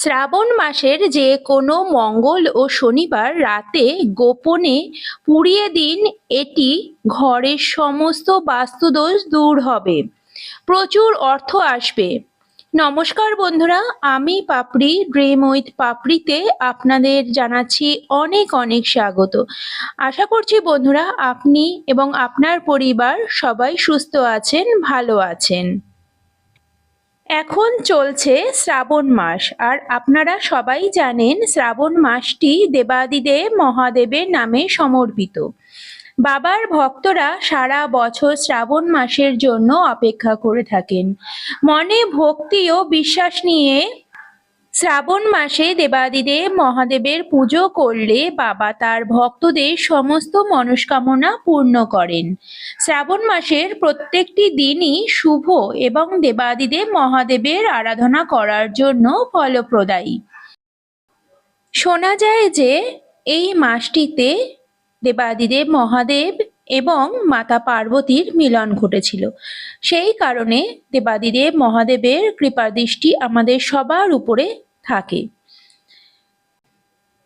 শ্রাবণ মাসের যে কোনো মঙ্গল ও শনিবার রাতে গোপনে পুড়িয়ে দিন এটি ঘরের সমস্ত বাস্তুদোষ দূর হবে। প্রচুর অর্থ আসবে। নমস্কার বন্ধুরা, আমি পাপড়ি, ড্রিম উইথ পাপড়িতে আপনাদের জানাচ্ছি অনেক অনেক স্বাগত। আশা করছি বন্ধুরা, আপনি এবং আপনার পরিবার সবাই সুস্থ আছেন, ভালো আছেন। এখন চলছে শ্রাবণ মাস আর আপনারা সবাই জানেন শ্রাবণ মাসটি দেবাদিদেব মহাদেবের নামে সমর্পিত। বাবার ভক্তরা সারা বছর শ্রাবণ মাসের জন্য অপেক্ষা করে থাকেন। মনে ভক্তি ও বিশ্বাস নিয়ে শ্রাবণ মাসে দেবাদিদেব মহাদেবের পুজো করলে বাবা তার ভক্তদের সমস্ত মনস্কামনা পূর্ণ করেন। শ্রাবণ মাসের প্রত্যেকটি দিনই শুভ এবং দেবাদিদেব মহাদেবের আরাধনা করার জন্য ফলপ্রদায়ী। শোনা যায় যে এই মাসটিতে দেবাদিদেব মহাদেব এবং মাতা পার্বতীর মিলন ঘটেছিল। সেই কারণে দেবাদিদেব মহাদেবের কৃপাদৃষ্টি আমাদের সবার উপরে থাকে।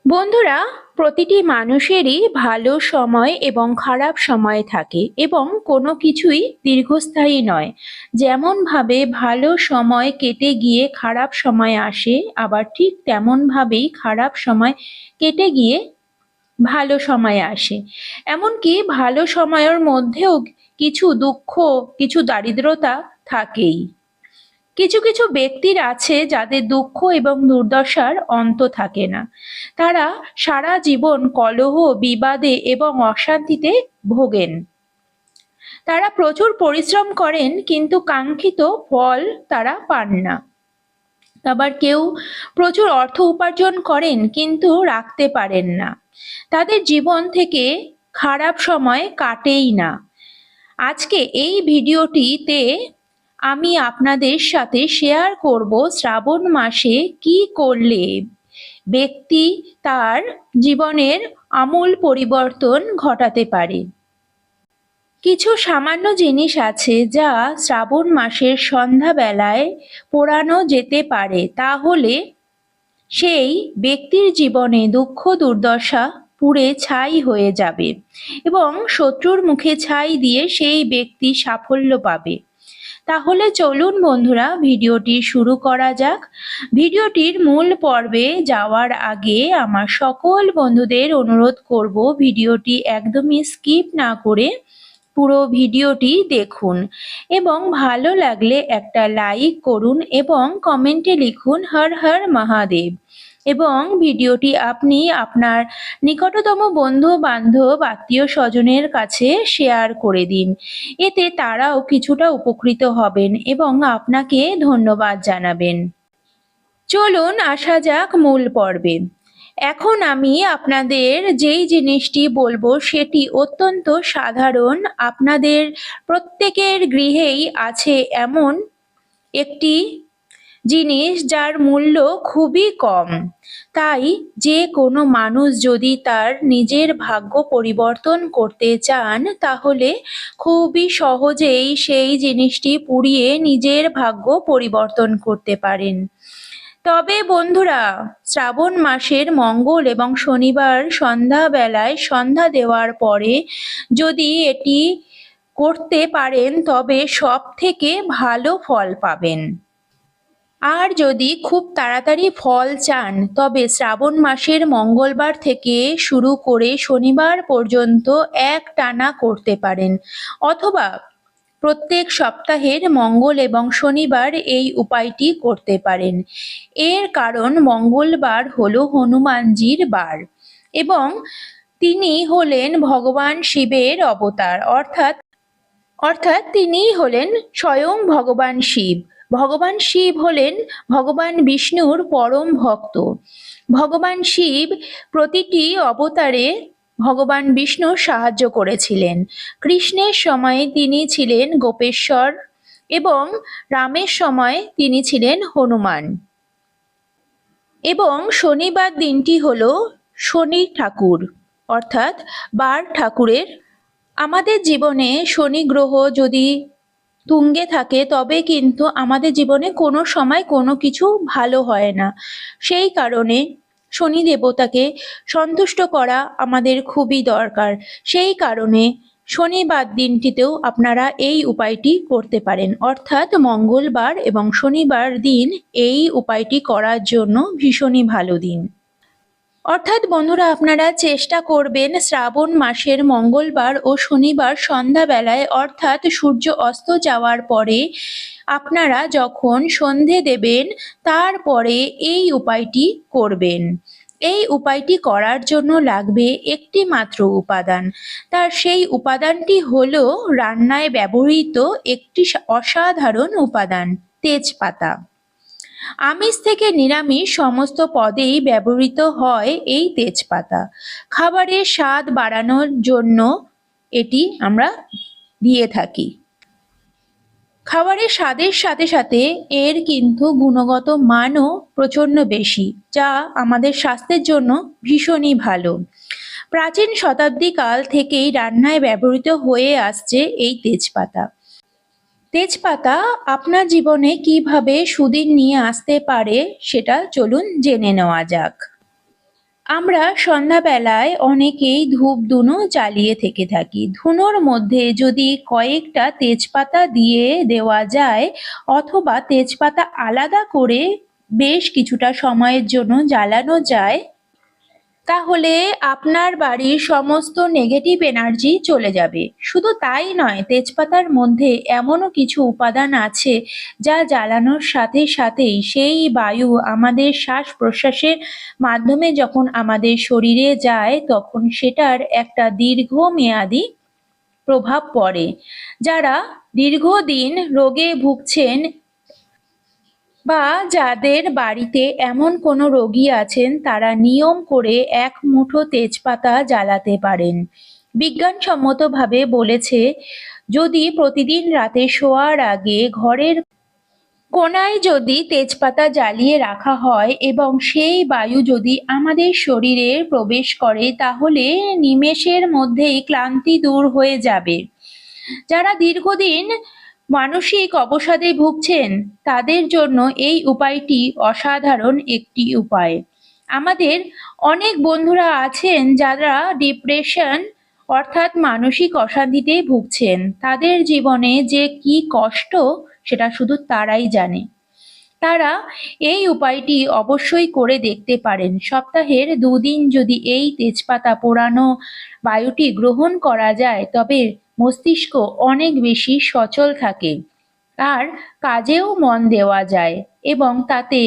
বন্ধুরা, প্রতিটি মানুষেরই ভালো সময় এবং খারাপ সময় থাকে এবং কোনো কিছুই দীর্ঘস্থায়ী নয়। যেমনভাবে ভালো সময় কেটে গিয়ে খারাপ সময় আসে, আবার ঠিক তেমনভাবেই খারাপ সময় কেটে গিয়ে ভালো সময় আসে। এমনকি ভালো সময়ের মধ্যেও কিছু দুঃখ, কিছু দারিদ্রতা থাকেই। কিছু কিছু ব্যক্তির আছে যাদের দুঃখ এবং দুর্দশার অন্ত থাকে না। তারা সারা জীবন কলহ, বিবাদে এবং অশান্তিতে ভোগেন। তারা প্রচুর পরিশ্রম করেন, কিন্তু কাঙ্ক্ষিত ফল তারা পান না। আবার কেউ প্রচুর অর্থ উপার্জন করেন, কিন্তু রাখতে পারেন না। তাদের জীবন থেকে খারাপ সময় কাটেই না। আজকে এই ভিডিওটিতে আমি আপনাদের সাথে শেয়ার করব শ্রাবণ মাসে কি করলে। ব্যক্তি তার জীবনের আমূল পরিবর্তন ঘটাতে পারে। কিছু সামান্য জিনিস আছে যা শ্রাবণ মাসের সন্ধ্যাবেলায় পোড়ানো যেতে পারে। তাহলে সেই ব্যক্তির জীবনে দুঃখ দুর্দশা পুড়ে ছাই হয়ে যাবে এবং শত্রুর মুখে ছাই দিয়ে সেই ব্যক্তি সাফল্য পাবে। তাহলে চলুন বন্ধুরা, ভিডিওটি শুরু করা যাক। ভিডিওটির মূল পর্বে যাওয়ার আগে আমার সকল বন্ধুদের অনুরোধ করব ভিডিওটি একদমই স্কিপ না করে পুরো ভিডিওটি দেখুন এবং ভালো লাগলে একটা লাইক করুন এবং কমেন্টে লিখুন, হর হর মহাদেব। এবং ভিডিওটি আপনি আপনার নিকটতম বন্ধু, বান্ধব, আত্মীয় স্বজনের কাছে শেয়ার করে দিন। এতে তারাও কিছুটা উপকৃত হবেন এবং আপনাকে ধন্যবাদ জানাবেন। চলুন আসা যাক মূল পর্বে। এখন আমি আপনাদের যেই জিনিসটি বলব সেটি অত্যন্ত সাধারণ। আপনাদের প্রত্যেকের গৃহেই আছে এমন একটি জিনিস যার মূল্য খুবই কম। তাই যে কোনো মানুষ যদি তার নিজের ভাগ্য পরিবর্তন করতে চান, তাহলে খুবই সহজেই সেই জিনিসটি পুড়িয়ে নিজের ভাগ্য পরিবর্তন করতে পারেন। তবে বন্ধুরা, শ্রাবণ মাসের মঙ্গল এবং শনিবার সন্ধ্যাবেলায় সন্ধ্যা দেওয়ার পরে যদি এটি করতে পারেন, তবে সব থেকে ভালো ফল পাবেন। আর যদি খুব তাড়াতাড়ি ফল চান, তবে শ্রাবণ মাসের মঙ্গলবার থেকে শুরু করে শনিবার পর্যন্ত এক টানা করতে পারেন। অথবা প্রত্যেক সপ্তাহের মঙ্গল এবং শনিবার এই উপায়টি করতে পারেন। এর কারণ মঙ্গলবার হলো হনুমানজির বার এবং তিনি হলেন ভগবান শিবের অবতার, অর্থাৎ অর্থাৎ তিনিই হলেন স্বয়ং ভগবান শিব। ভগবান শিব হলেন ভগবান বিষ্ণুর পরম ভক্ত। ভগবান শিব প্রতিটি অবতারে ভগবান বিষ্ণু সাহায্য করেছিলেন। কৃষ্ণের সময়ে তিনি ছিলেন গোপেশ্বর এবং রামের সময় তিনি ছিলেন হনুমান। এবং শনিবার দিনটি হল শনি ঠাকুর, অর্থাৎ বার ঠাকুরের। আমাদের জীবনে শনি গ্রহ যদি তুঙ্গে থাকে, তবে কিন্তু আমাদের জীবনে কোনো সময় কোনো কিছু ভালো হয় না। সেই কারণে শনি দেবতাকে সন্তুষ্ট করা আমাদের খুবই দরকার। সেই কারণে শনিবার দিনটিতেও আপনারা এই উপায়টি করতে পারেন। অর্থাৎ মঙ্গলবার এবং শনিবার দিন এই উপায়টি করার জন্য ভীষণই ভালো দিন। অর্থাৎ বন্ধুরা, আপনারা চেষ্টা করবেন শ্রাবণ মাসের মঙ্গলবার ও শনিবার সন্ধ্যাবেলায়, অর্থাৎ সূর্য অস্ত যাওয়ার পরে আপনারা যখন সন্ধে দেবেন, তারপরে এই উপায়টি করবেন। এই উপায়টি করার জন্য লাগবে একটি মাত্র উপাদান। তার সেই উপাদানটি হলো রান্নায় ব্যবহৃত একটি অসাধারণ উপাদান, তেজপাতা। আমিষ থেকে নিরামিষ সমস্ত পদেই ব্যবহৃত হয় এই তেজপাতা। খাবারের স্বাদ বাড়ানোর জন্য এটি আমরা দিয়ে থাকি। খাবারের স্বাদের সাথে সাথে এর কিন্তু গুণগত মানও প্রচণ্ড বেশি, যা আমাদের স্বাস্থ্যের জন্য ভীষণই ভালো। প্রাচীন শতাব্দী কাল থেকেই রান্নায় ব্যবহৃত হয়ে আসছে এই তেজপাতা। তেজপাতা আপনার জীবনে কীভাবে সুদিন নিয়ে আসতে পারে সেটা চলুন জেনে নেওয়া যাক। আমরা সন্ধ্যাবেলায় অনেকেই ধূপ ধুনো জ্বালিয়ে থেকে থাকি। ধুনোর মধ্যে যদি কয়েকটা তেজপাতা দিয়ে দেওয়া যায় অথবা তেজপাতা আলাদা করে বেশ কিছুটা সময়ের জন্য জ্বালানো যায় তাহলে আপনার বাড়ির সমস্ত নেগেটিভ এনার্জি চলে যাবে। শুধু তাই নয়, তেজপাতার মধ্যে এমনও কিছু উপাদান আছে যা জ্বালানোর সাথে সাথেই সেই বায়ু আমাদের শ্বাস প্রশ্বাসের মাধ্যমে যখন আমাদের শরীরে যায়, তখন সেটার একটা দীর্ঘমেয়াদী প্রভাব পড়ে। যারা দীর্ঘদিন রোগে ভুগছেন বা যাদের বাড়িতে এমন কোনো রোগী আছেন, তারা নিয়ম করে এক মুঠো তেজপাতা জ্বালাতে পারেন। বিজ্ঞানসম্মতভাবে বলেছে, যদি প্রতিদিন রাতে শোয়ার আগে ঘরের কোনায় যদি তেজপাতা জ্বালিয়ে রাখা হয় এবং সেই বায়ু যদি আমাদের শরীরে প্রবেশ করে, তাহলে নিমেষের মধ্যেই ক্লান্তি দূর হয়ে যাবে। যারা দীর্ঘদিন মানসিক অবসাদে ভুগছেন, তাদের জন্য এই উপায়টি অসাধারণ একটি উপায়। আমাদের অনেক বন্ধুরা আছেন যারা ডিপ্রেশন অর্থাৎ মানসিক অশান্তিতে ভুগছেন। তাদের জীবনে যে কি কষ্ট, সেটা শুধু তারাই জানে। তারা এই উপায়টি অবশ্যই করে দেখতে পারেন। সপ্তাহের দুদিন যদি এই তেজপাতা পোড়ানো বায়ুটি গ্রহণ করা যায়, তবে মস্তিষ্ক অনেক বেশি সচল থাকে। আর কাজেও মন দেওয়া যায় এবং তাতে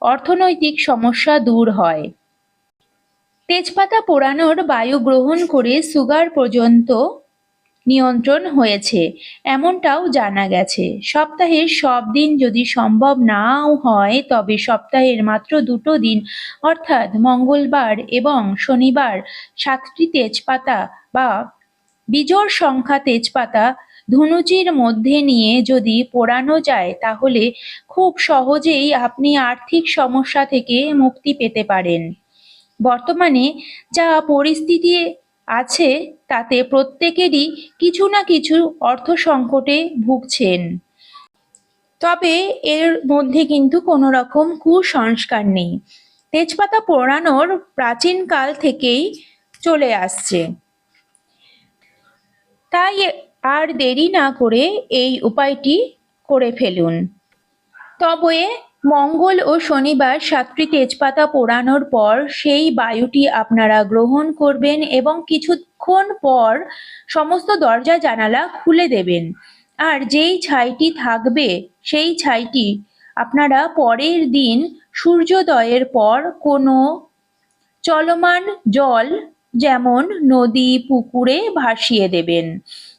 অর্থনৈতিক সমস্যা দূর হয়। তেজপাতা পোড়ানোর বায়ু গ্রহণ করে সুগার পর্যন্ত নিয়ন্ত্রণ হয়েছে, এমনটাও জানা গেছে। সপ্তাহের সব দিন যদি সম্ভব নাও হয়, তবে সপ্তাহের মাত্র দুটো দিন, অর্থাৎ মঙ্গলবার এবং শনিবার সাতটি তেজপাতা বা বিজোড় সংখ্যা তেজপাতা ধুনুচির মধ্যে নিয়ে যদি পোড়ানো যায়, তাহলে খুব সহজেই আপনি আর্থিক সমস্যা থেকে মুক্তি পেতে পারেন। বর্তমানে যা পরিস্থিতি আছে, তাতে প্রত্যেকেরই কিছু না কিছু অর্থ সংকটে ভুগছেন। তবে এর মধ্যে কিন্তু কোনো রকম কুসংস্কার নেই। তেজপাতা পোড়ানোর প্রাচীনকাল থেকেই চলে আসছে। তাই আর দেরি না করে এই উপায়টি করে ফেলুন। তবে মঙ্গল ও শনিবার সাতটি তেজপাতা পোড়ানোর পর সেই বায়ুটি আপনারা গ্রহণ করবেন এবং কিছুক্ষণ পর সমস্ত দরজা জানালা খুলে দেবেন। আর যেই ছাইটি থাকবে, সেই ছাইটি আপনারা পরের দিন সূর্যোদয়ের পর কোনো চলমান জল যেমন নদী, পুকুরে ভাসিয়ে দেবেন।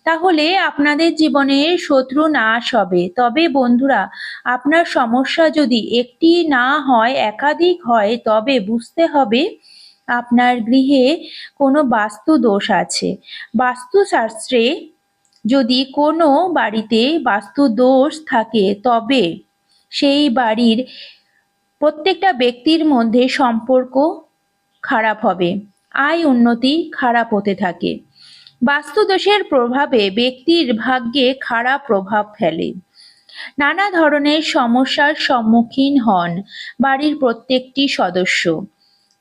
তাহলে আপনাদের জীবনের শত্রু নাশ হবে। তবে বন্ধুরা, আপনার সমস্যা যদি একটি না হয়, একাধিক হয়, তবে বুঝতে হবে আপনার গৃহে কোনো বাস্তু দোষ আছে। বাস্তুশাস্ত্রে যদি কোনো বাড়িতে বাস্তু দোষ থাকে, তবে সেই বাড়ির প্রত্যেকটা ব্যক্তির মধ্যে সম্পর্ক খারাপ হবে। আয় উন্নতি খারাপ হতে থাকে। বাস্তুদোষের প্রভাবে ব্যক্তির ভাগ্যে খারাপ প্রভাব ফেলে। নানা ধরনের সমস্যার সম্মুখীন হন বাড়ির প্রত্যেকটি সদস্য।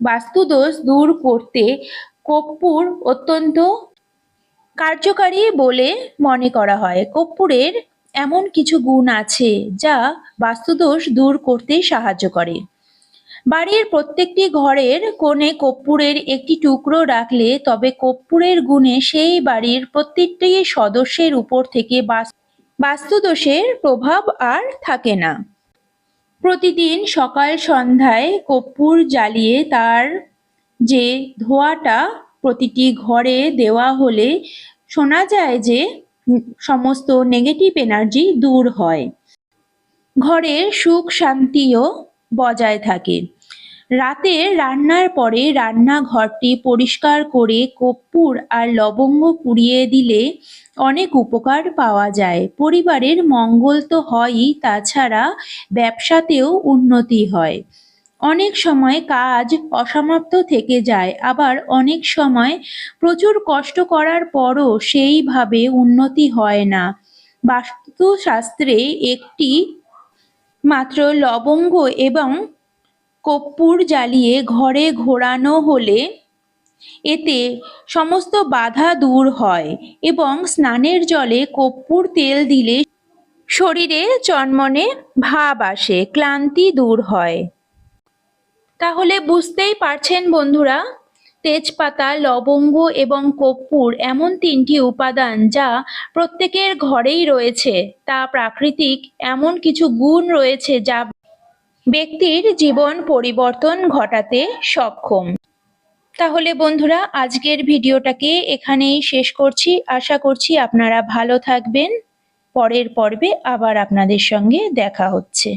বাস্তুদোষ দূর করতে কর্পূর অত্যন্ত কার্যকারী বলে মনে করা হয়। কর্পূরের এমন কিছু গুণ আছে যা বাস্তুদোষ দূর করতে সাহায্য করে। বাড়ির প্রত্যেকটি ঘরের কোণে কর্পূরের একটি টুকরো রাখলে তবে কর্পূরের গুণে সেই বাড়ির প্রত্যেকটি সদস্যের উপর থেকে বাস্তুদোষের প্রভাব আর থাকে না। প্রতিদিন সকাল সন্ধ্যায় কর্পূর জ্বালিয়ে তার যে ধোঁয়াটা প্রতিটি ঘরে দেওয়া হলে শোনা যায় যে সমস্ত নেগেটিভ এনার্জি দূর হয়। ঘরের সুখ শান্তিও বজায় থাকে। রাতে রান্নার পরে রান্নাঘরটি পরিষ্কার করে কর্পূর আর লবঙ্গ পুড়িয়ে দিলে অনেক উপকার পাওয়া যায়। পরিবারের মঙ্গল তো হয়ই, তাছাড়া ব্যবসাতেও উন্নতি হয়। অনেক সময় কাজ অসমাপ্ত থেকে যায়, আবার অনেক সময় প্রচুর কষ্ট করার পরও সেইভাবে উন্নতি হয় না। বাস্তুশাস্ত্রে একটি মাত্র লবঙ্গ এবং কর্পূর জ্বালিয়ে ঘরে ঘোরানো হলে এতে সমস্ত বাধা দূর হয় এবং স্নানের জলে কর্পূর তেল দিলে শরীরে চনমনে ভাব আসে, ক্লান্তি দূর হয়। তাহলে বুঝতেই পারছেন বন্ধুরা তেজপাতা, লবঙ্গ এবং কর্পূর এমন তিনটি উপাদান যা প্রত্যেকের ঘরেই রয়েছে। তা প্রাকৃতিক এমন কিছু গুণ রয়েছে যা ব্যক্তির জীবন পরিবর্তন ঘটাতে সক্ষম। তাহলে বন্ধুরা, আজকের ভিডিওটাকে এখানেই শেষ করছি। আশা করছি আপনারা ভালো থাকবেন। পরের পর্বে আবার আপনাদের সঙ্গে দেখা হচ্ছে।